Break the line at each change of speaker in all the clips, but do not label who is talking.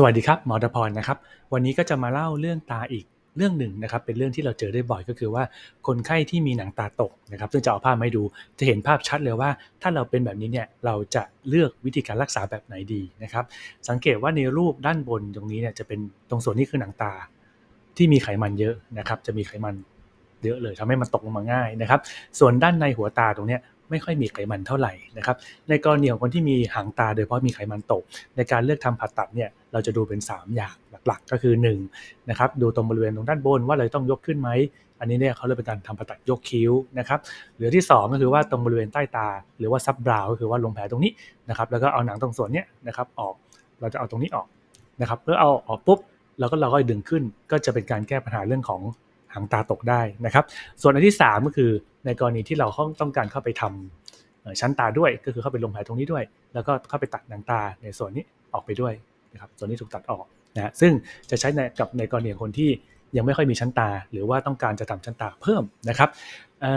สวัสดีครับหมอตพรนะครับ วันนี้ก็จะมาเล่าเรื่องตาอีกเรื่องหนึ่งนะครับ เป็นเรื่องที่เราเจอได้บ่อยก็คือว่าคนไข้ที่มีหนังตาตกนะครับซึ่งจะเอาภาพมาให้ดูจะเห็นภาพชัดเลยว่า ถ้าเราเป็นแบบนี้เนี่ยเราจะเลือกวิธีการรักษาแบบไหนดีนะครับ สังเกตว่าในรูปด้านบนตรงนี้เนี่ยจะเป็นตรงส่วนนี้คือหนังตาที่มีไขมันเยอะนะครับ จะมีไขมันเยอะเลยทำให้มันตกลงมาง่ายนะครับ ส่วนด้านในหัวตาตรงเนี้ย ไม่ค่อยมีไขมันเท่าไหร่นะครับในกรณีของคนที่มีหางตาโดยเฉพาะมีไขมันตก ในการเลือกทำผ่าตัดเนี่ยเราจะดูเป็น 3 อย่างหลักๆ ก็คือ1นะครับดูตรงบริเวณตรงด้านบนว่าเราต้องยกขึ้นไหมอันนี้เนี่ยเขาเรียกเป็นการทำผ่าตัดยกคิ้วนะครับหรือที่ 2 ก็คือว่าตรงบริเวณใต้ตา หรือว่าซับบราวก็คือว่าลงแผลตรงนี้นะครับแล้วก็เอาหนังตรงส่วนเนี้ยนะครับออกเราจะเอาตรงนี้ออกนะครับเพื่อเอาออกปุ๊บเราก็เราก็ดึงขึ้นก็จะเป็นการแก้ปัญหาเรื่องของ หางตาตกได้นะครับ ส่วนอันที่ 3 ก็คือในกรณีที่เราต้องการเข้าไปทำชั้นตาด้วย ก็คือเข้าไปลงแผลตรงนี้ด้วย แล้วก็เข้าไปตัดหนังตาในส่วนนี้ออกไปด้วยนะครับส่วนนี้ถูกตัดออกนะซึ่งจะใช้ในกับในกรณีคนที่ยังไม่ค่อยมีชั้นตา หรือว่าต้องการจะทำชั้นตาเพิ่มนะครับ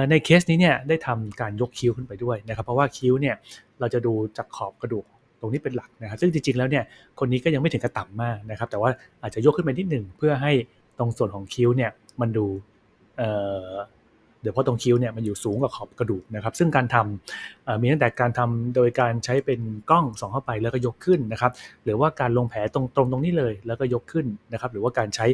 ในเคสนี้เนี่ยได้ทำการยกคิ้วขึ้นไปด้วยนะครับ เพราะว่าคิ้วเนี่ยเราจะดูจากขอบกระดูกตรงนี้เป็นหลักนะครับ ซึ่งจริงๆแล้วเนี่ยคนนี้ก็ยังไม่ถึงกระต่ำมากนะครับ แต่ว่าอาจจะยกขึ้นไปนิดหนึ่งเพื่อให้ตรงส่วนของคิ้วเนี่ย มันดูเดี๋ยวเพราะตรงคิ้วเนี่ยมันอยู่สูงกว่าขอบกระดูกนะครับ ซึ่งการทำมีตั้งแต่การทำโดยการใช้เป็นกล้องส่องเข้าไปแล้วก็ยกขึ้นนะครับ หรือว่าการลงแผลตรงตรงตรงนี้เลยแล้วก็ยกขึ้นนะครับ หรือว่าการใช้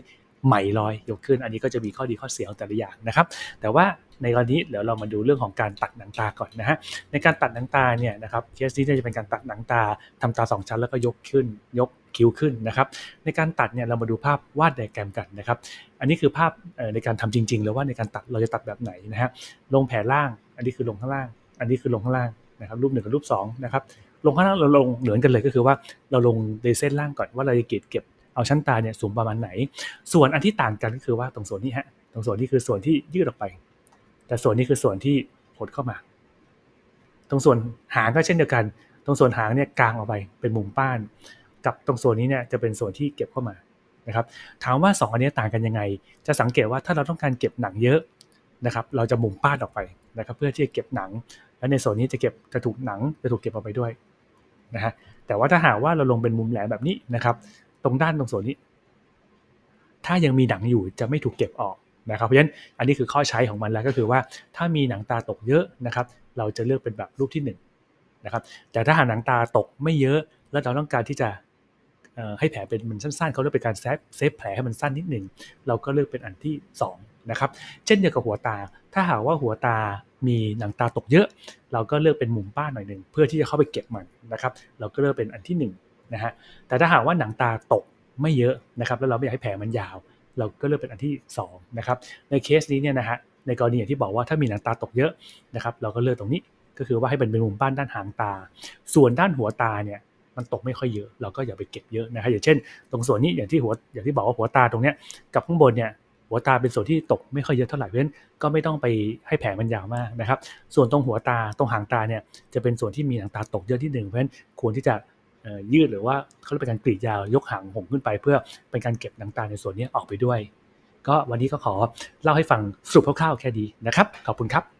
ไหมลอยยกขึ้น อันนี้ก็จะมีข้อดีข้อเสียของแต่ละอย่างนะครับ แต่ว่าในกรณีเดี๋ยวเรามาดูเรื่องของการตัดหนังตาก่อนนะฮะในการตัดหนังตาเนี่ยนะครับเคสนี้จะเป็นการตัดหนังตาทำตาสองชั้นแล้วก็ยกขึ้น ยกคิ้วขึ้นนะครับในการตัดเนี่ยเรามาดูภาพวาดไดแกรมกันนะครับอันนี้คือภาพในการทำจริงๆแล้วว่าในการตัดเราจะตัดแบบไหนนะฮะลงแผ่ล่าง อันนี้คือลงข้างล่าง อันนี้คือลงข้างล่างนะครับรูปหนึ่งกับรูป2นะครับลงข้างล่างเราลงเหมือนกันเลยก็คือว่าเราลงในเส้นล่างก่อนว่าเราจะเก็บเก็บ เอาชั้นตาเนี่ยสูงประมาณไหน ส่วนอันที่ต่างกันก็คือว่าตรงส่วนนี้ฮะตรงส่วนนี้คือส่วนที่ยืดออกไป แต่ส่วนนี้คือส่วนที่หดเข้ามา ตรงส่วนหางก็เช่นเดียวกัน ตรงส่วนหางเนี่ยกลางออกไปเป็นมุมป้าน กับตรงส่วนนี้เนี่ยจะเป็นส่วนที่เก็บเข้ามานะครับถามว่า 2 อันนี้ต่างกันยังไง จะสังเกตว่าถ้าเราต้องการเก็บหนังเยอะนะครับ เราจะมุมป้านออกไปนะครับ เพื่อที่จะเก็บหนัง และในส่วนนี้จะเก็บจะถูกหนังจะถูกเก็บออกไปด้วยนะฮะแต่ว่าถ้าหากว่าเราลงเป็นมุมแหลมแบบนี้นะครับ รงด้านตรงส่วนนี้ ถ้ายังมีหนังอยู่จะไม่ถูกเก็บออกนะครับเพราะฉะนั้นอันนี้คือข้อใช้ของมันแล้วก็คือว่าถ้ามีหนังตาตกเยอะนะครับ เราจะเลือกเป็นแบบรูปที่1นนะครับแต่ถ้าหากหนังตาตกไม่เยอะ แล้วเราต้องการที่จะให้แผลเป็นมันสั้นๆเขาเรียกเป็นการเซฟเซฟแผลให้มันสั้นนิดหนึ่งเราก็เลือกเป็นอันที่2นะครับเช่นเดียวกับหัวตา ถ้าหากว่าหัวตามีหนังตาตกเยอะ เราก็เลือกเป็นมุมป้านหน่อยหนึ่งเพื่อที่จะเข้าไปเก็บมันนะครับ เราก็เลือกเป็นอันที่1 นะฮะแต่ถ้าหากว่าหนังตาตกไม่เยอะนะครับแล้วเราไม่อยากให้แผลมันยาว เราก็เลือกเป็นอันที่2นะครับในเคสนี้เนี่ยนะฮะในกรณีอย่างที่บอกว่าถ้ามีหนังตาตกเยอะนะครับเราก็เลือกตรงนี้ก็คือว่าให้เป็นเป็นมุมป้านด้านหางตา ส่วนด้านหัวตาเนี่ยมันตกไม่ค่อยเยอะเราก็อย่าไปเก็บเยอะนะครับอย่างเช่น ตรงส่วนนี้อย่างที่หัวอย่างที่บอกว่าหัวตาตรงเนี้ยกับข้างบนเนี่ยหัวตาเป็นส่วนที่ตกไม่ค่อยเยอะเท่าไหร่เพราะฉะนั้นก็ไม่ต้องไปให้แผลมันยาวมากนะครับ ส่วนตรงหัวตาตรงหางตาเนี่ยจะเป็นส่วนที่มีหนังตาตกเยอะที่หนึ่งเพราะฉะนั้นควรที่จะ ยืดหรือว่าเขาเรียกเป็นการกรีดยาวยกหางหงขึ้นไป เพื่อเป็นการเก็บน้ำตาในส่วนนี้ออกไปด้วย ก็วันนี้ก็ขอเล่าให้ฟังสรุปคร่าวๆแค่ดีนะครับ ขอบคุณครับ